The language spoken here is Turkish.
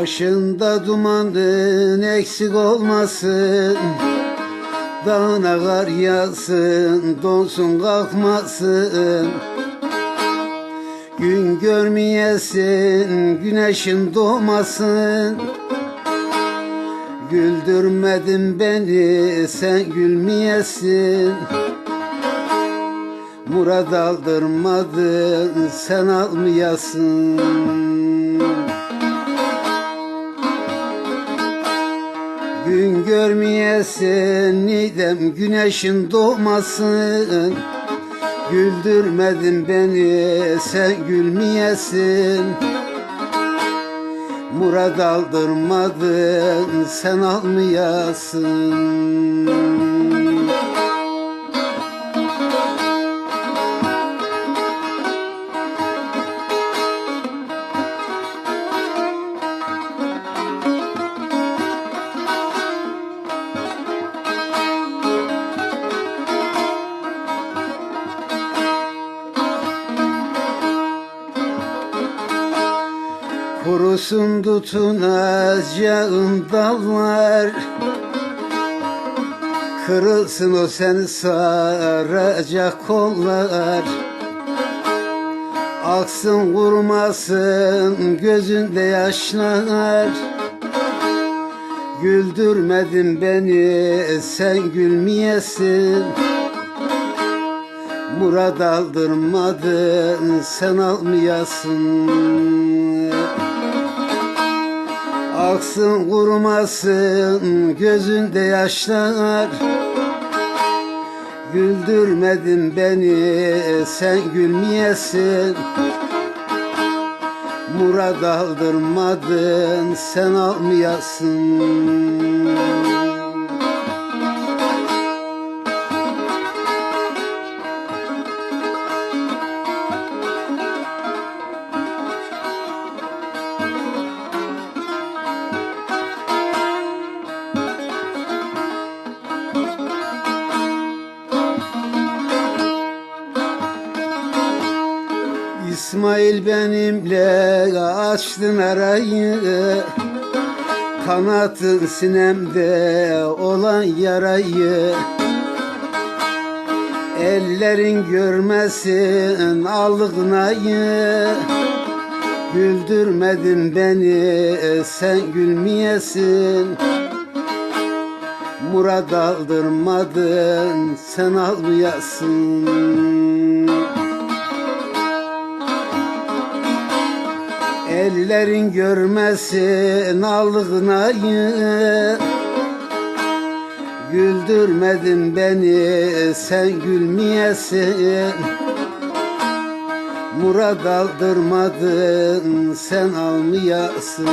Başında dumanın eksik olmasın. Dağına kar yağsın, donsun kalkmasın. Gün görmeyesin, güneşin doğmasın. Güldürmedin beni, sen gülmeyesin. Murad aldırmadın, sen almayasın görmeyesin nidem güneşin doğmasın. Güldürmedin beni sen gülmeyesin. Murad aldırmadın sen almayasın Kurusun tutunacağın dallar. Kırılsın o seni saracak kollar. Aksın vurmasın gözünde yaşlar. Güldürmedin beni sen gülmeyesin. Murad aldırmadın sen almayasın Aksın kurumasın gözünde yaşlar. Güldürmedin beni sen gülmeyesin. Murad aldırmadın sen almayasın İsmail benimle açtın arayı. Kanatın sinemde olan yarayı. Ellerin görmesin algınayı. Güldürmedin beni sen gülmeyesin. Murad aldırmadın sen almayasın Ellerin görmesin algınayı. Güldürmedin beni sen gülmeyesin. Murad aldırmadın sen almayasın